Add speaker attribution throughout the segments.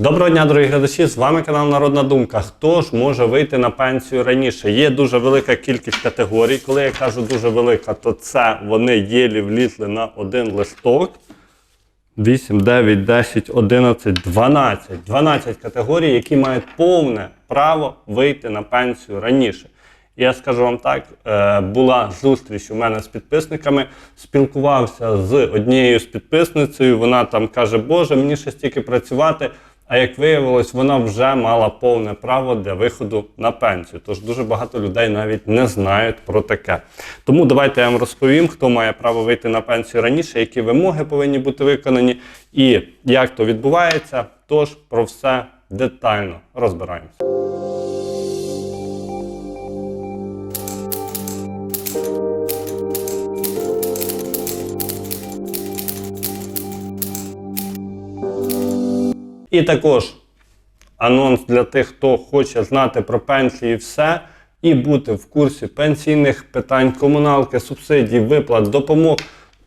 Speaker 1: Доброго дня, дорогі глядачі! З вами канал Народна Думка. Хто ж може вийти на пенсію раніше? Є дуже велика кількість категорій. Коли я кажу дуже велика, то це вони єлі влізли на один листок. 8, 9, 10, 11, 12. 12 категорій, які мають повне право вийти на пенсію раніше. Я скажу вам так: е, була зустріч у мене з підписниками, спілкувався з однією з підписницею. Вона там каже: Боже, мені ще стільки працювати. А як виявилось, вона вже мала повне право для виходу на пенсію. Тож дуже багато людей навіть не знають про таке. Тому давайте я вам розповім, хто має право вийти на пенсію раніше, які вимоги повинні бути виконані, і як то відбувається. Тож про все детально розбираємося. І також анонс для тих, хто хоче знати про пенсії все, і бути в курсі пенсійних питань, комуналки, субсидій, виплат, допомог,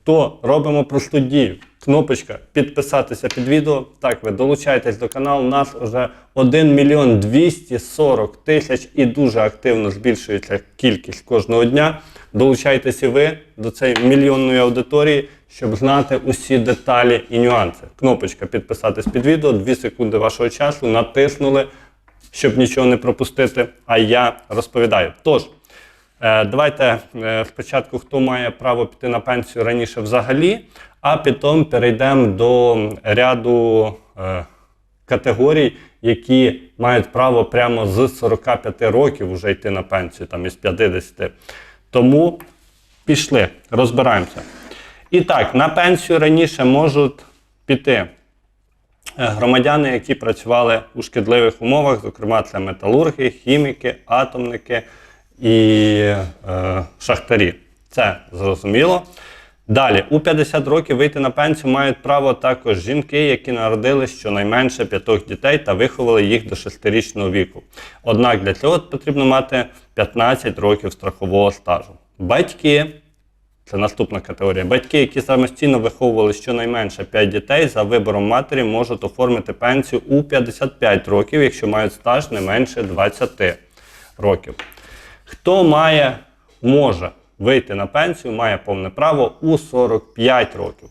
Speaker 1: то робимо просту дію. Кнопочка підписатися під відео. Так, ви долучаєтесь до каналу. У нас вже 1 мільйон 240 тисяч і дуже активно збільшується кількість кожного дня. Долучайтеся ви до цієї мільйонної аудиторії, щоб знати усі деталі і нюанси. Кнопочка підписатись під відео, 2 секунди вашого часу, натиснули, щоб нічого не пропустити. А я розповідаю. Тож, е, давайте е, спочатку, хто має право піти на пенсію раніше взагалі, а потім перейдемо до ряду е, категорій, які мають право прямо з 45 років вже йти на пенсію, там із 50. Тому пішли, розбираємося. І так, на пенсію раніше можуть піти е, громадяни, які працювали у шкідливих умовах, зокрема, це металурги, хіміки, атомники і е, шахтарі. Це зрозуміло. Далі, у 50 років вийти на пенсію мають право також жінки, які народили щонайменше п'ятох дітей та виховали їх до 6-річного віку. Однак для цього потрібно мати 15 років страхового стажу. Батьки, це наступна категорія. Батьки, які самостійно виховували щонайменше 5 дітей, за вибором матері можуть оформити пенсію у 55 років, якщо мають стаж не менше 20 років. Хто має, може вийти на пенсію, має повне право у 45 років.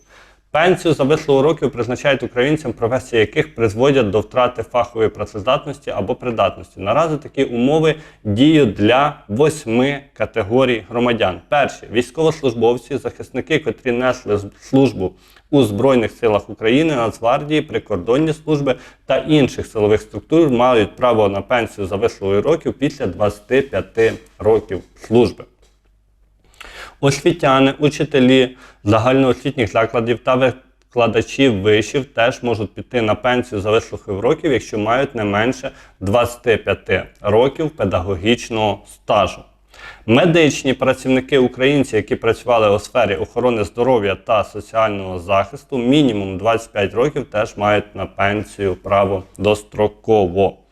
Speaker 1: Пенсію за вислугу років призначають українцям, професії яких призводять до втрати фахової працездатності або придатності. Наразі такі умови діють для восьми категорій громадян. Перші військовослужбовці, захисники, котрі несли службу у Збройних силах України, Нацгвардії, прикордонні служби та інших силових структур мають право на пенсію за вислугу років після 25 років служби. Освітяни, учителі загальноосвітніх закладів та викладачі вишів теж можуть піти на пенсію за вислухів років, якщо мають не менше 25 років педагогічного стажу. Медичні працівники українці, які працювали у сфері охорони здоров'я та соціального захисту, мінімум 25 років теж мають на пенсію право достроково.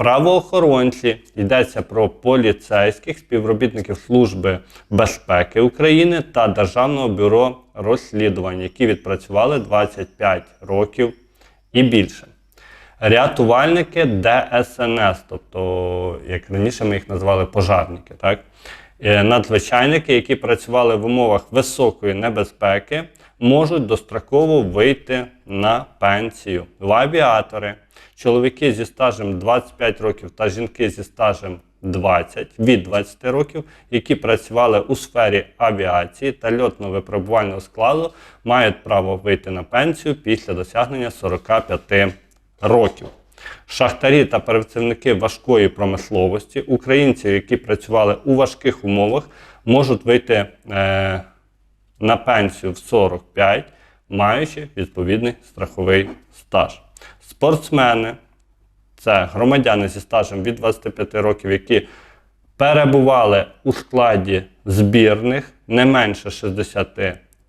Speaker 1: Правоохоронці йдеться про поліцейських співробітників Служби безпеки України та Державного бюро розслідувань, які відпрацювали 25 років і більше. Рятувальники ДСНС, тобто, як раніше ми їх називали пожарники, так? Е, Надзвичайники, які працювали в умовах високої небезпеки, можуть достроково вийти на пенсію. В авіатори, чоловіки зі стажем 25 років та жінки зі стажем 20 від 20 років, які працювали у сфері авіації та льотно-випробувального складу, мають право вийти на пенсію після досягнення 45 років. Шахтарі та працівники важкої промисловості, українці, які працювали у важких умовах, можуть вийти е, на пенсію в 45, маючи відповідний страховий стаж. Спортсмени це громадяни зі стажем від 25 років, які перебували у складі збірних не менше 60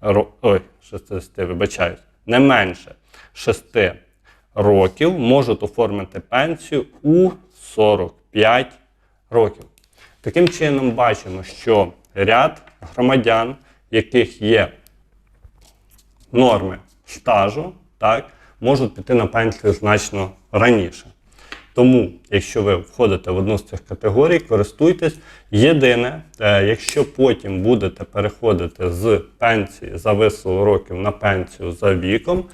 Speaker 1: ро... Ой, 60, вибачаюсь, не менше 6 років можуть оформити пенсію у 45 років. Таким чином, бачимо, що ряд громадян, яких є норми стажу, так, можуть піти на пенсію значно раніше. Тому, якщо ви входите в одну з цих категорій, користуйтесь. Єдине, е, якщо потім будете переходити з пенсії за вислугу років на пенсію за віком,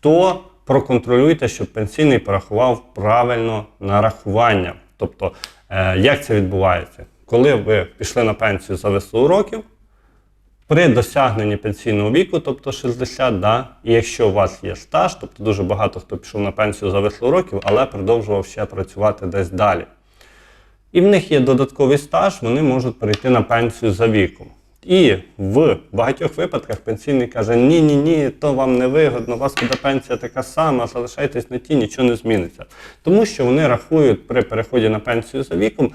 Speaker 1: то проконтролюйте, щоб пенсійний порахував правильно нарахування. Тобто, е, як це відбувається? Коли ви пішли на пенсію за вислугу років, при досягненні пенсійного віку, тобто 60, да, і якщо у вас є стаж, тобто дуже багато хто пішов на пенсію за вислугу років, але продовжував ще працювати десь далі. І в них є додатковий стаж, вони можуть перейти на пенсію за віком. І в багатьох випадках пенсійний каже: ні, ні, то вам не вигодно, у вас буде пенсія така сама, залишайтесь на ті, нічого не зміниться. Тому що вони рахують при переході на пенсію за віком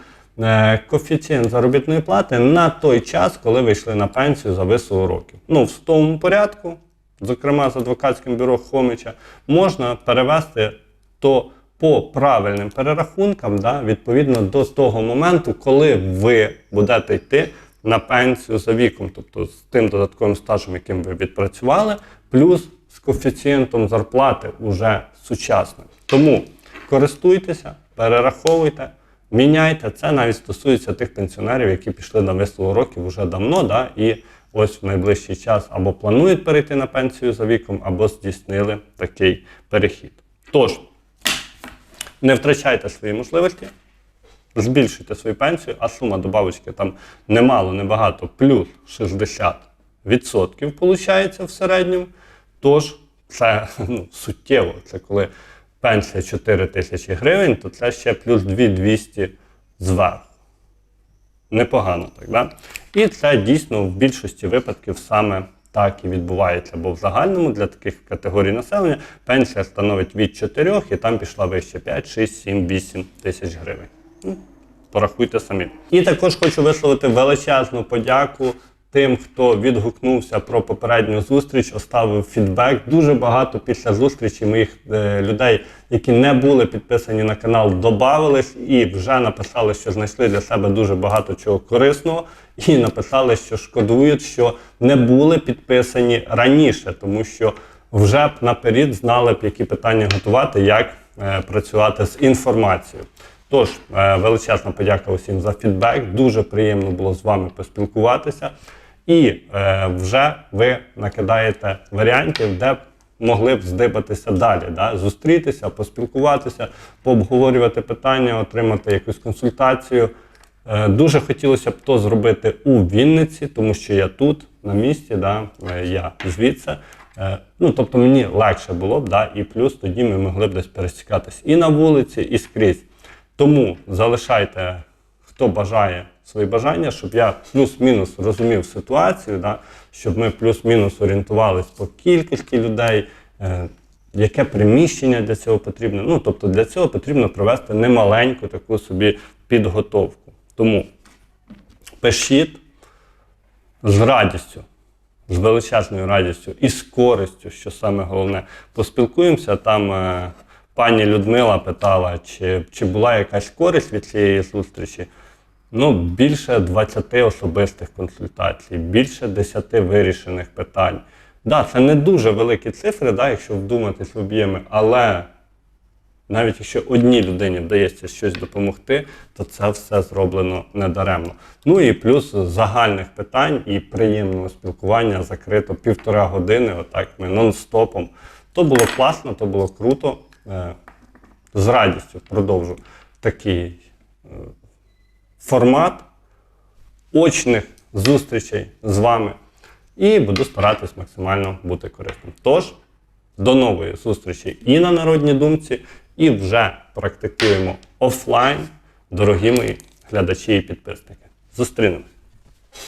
Speaker 1: коефіцієнт заробітної плати на той час, коли ви йшли на пенсію за вислугу років. Ну, в судовому порядку, зокрема з адвокатським бюро Хомича, можна перевести то по правильним перерахункам, да, відповідно до того моменту, коли ви будете йти на пенсію за віком, тобто з тим додатковим стажем, яким ви відпрацювали, плюс з коефіцієнтом зарплати уже сучасним. Тому користуйтеся, перераховуйте, міняйте. Це навіть стосується тих пенсіонерів, які пішли на вислугу років вже давно, да, і ось в найближчий час або планують перейти на пенсію за віком, або здійснили такий перехід. Тож, не втрачайте свої можливості, збільшуйте свою пенсію, а сума добавочки там немало, небагато, плюс 60% виходить в середньому. Тож це ну, суттєво. Це коли пенсія 4 тисячі гривень, то це ще плюс 2200 зверху. Непогано так, да? І це дійсно в більшості випадків саме так і відбувається. Бо в загальному для таких категорій населення пенсія становить від 4 і там пішла вище 5, 6, 7, 8 тисяч гривень. Ну, порахуйте самі. І також хочу висловити величезну подяку тим, хто відгукнувся про попередню зустріч, оставив фідбек. Дуже багато після зустрічі моїх е, людей, які не були підписані на канал, додавались і вже написали, що знайшли для себе дуже багато чого корисного, і написали, що шкодують, що не були підписані раніше, тому що вже б наперед знали б, які питання готувати, як е, працювати з інформацією. Тож, е, величезна подяка усім за фідбек. Дуже приємно було з вами поспілкуватися. І е, вже ви накидаєте варіантів, де б могли б здибатися далі, да? зустрітися, поспілкуватися, пообговорювати питання, отримати якусь консультацію. Е, дуже хотілося б то зробити у Вінниці, тому що я тут, на місці, да? е, я звідси. Е, ну, тобто мені легше було б, да? і плюс тоді ми могли б десь пересікатись і на вулиці, і скрізь. Тому залишайте, хто бажає свої бажання, щоб я плюс-мінус розумів ситуацію, да? щоб ми плюс-мінус орієнтувались по кількості людей, е, яке приміщення для цього потрібно. Ну, тобто для цього потрібно провести немаленьку таку собі підготовку. Тому пишіть з радістю, з величезною радістю і з користю, що саме головне. Поспілкуємося там. е, Пані Людмила питала, чи, чи була якась користь від цієї зустрічі. Ну, більше 20 особистих консультацій, більше 10 вирішених питань. Да, це не дуже великі цифри, да, якщо вдуматись в об'єми, але навіть якщо одній людині вдається щось допомогти, то це все зроблено недаремно. Ну і плюс загальних питань і приємного спілкування закрито півтора години, отак ми нон-стопом. То було класно, то було круто. Е, З радістю продовжу такий е, формат очних зустрічей з вами і буду старатись максимально бути корисним. Тож, до нової зустрічі і на Народній думці, і вже практикуємо офлайн, дорогі мої глядачі і підписники. Зустрінемось!